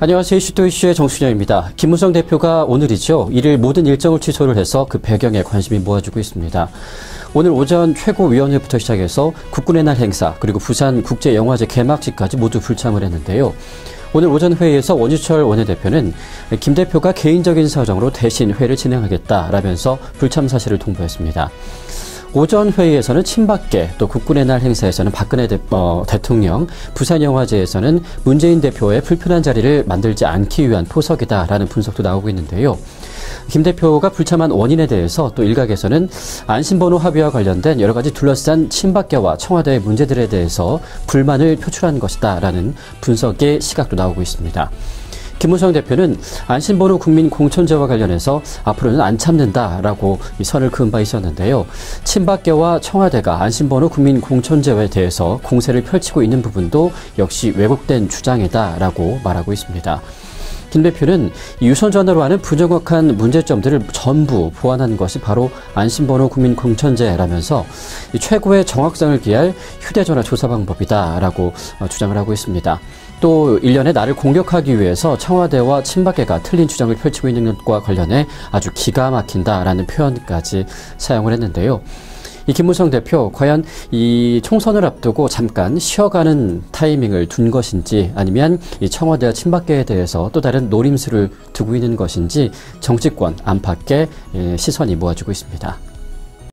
안녕하세요. 이슈도 이슈의 정순영입니다. 김무성 대표가 오늘이죠. 일일 모든 일정을 취소를 해서 그 배경에 관심이 모아지고 있습니다. 오늘 오전 최고위원회부터 시작해서 국군의 날 행사 그리고 부산 국제영화제 개막식까지 모두 불참을 했는데요. 오늘 오전 회의에서 원유철 원내대표는 김 대표가 개인적인 사정으로 대신 회를 진행하겠다라면서 불참 사실을 통보했습니다. 오전 회의에서는 친박계 또 국군의 날 행사에서는 박근혜 대, 어, 통령 부산영화제에서는 문재인 대표의 불편한 자리를 만들지 않기 위한 포석이다라는 분석도 나오고 있는데요. 김 대표가 불참한 원인에 대해서 또 일각에서는 안심번호 합의와 관련된 여러 가지 둘러싼 친박계와 청와대의 문제들에 대해서 불만을 표출한 것이다라는 분석의 시각도 나오고 있습니다. 김무성 대표는 안심번호 국민 공천제와 관련해서 앞으로는 안 참는다라고 선을 그은 바 있었는데요. 친박계와 청와대가 안심번호 국민 공천제에 대해서 공세를 펼치고 있는 부분도 역시 왜곡된 주장이다라고 말하고 있습니다. 김 대표는 유선 전화로 하는 부정확한 문제점들을 전부 보완한 것이 바로 안심번호 국민 공천제라면서 최고의 정확성을 기할 휴대전화 조사 방법이다라고 어, 주장을 하고 있습니다. 또 일련의 나를 공격하기 위해서 청와대와 친박계가 틀린 주장을 펼치고 있는 것과 관련해 아주 기가 막힌다라는 표현까지 사용을 했는데요. 이 김무성 대표 과연 이 총선을 앞두고 잠깐 쉬어가는 타이밍을 둔 것인지 아니면 이 청와대와 친박계에 대해서 또 다른 노림수를 두고 있는 것인지 정치권 안팎에 예, 시선이 모아지고 있습니다.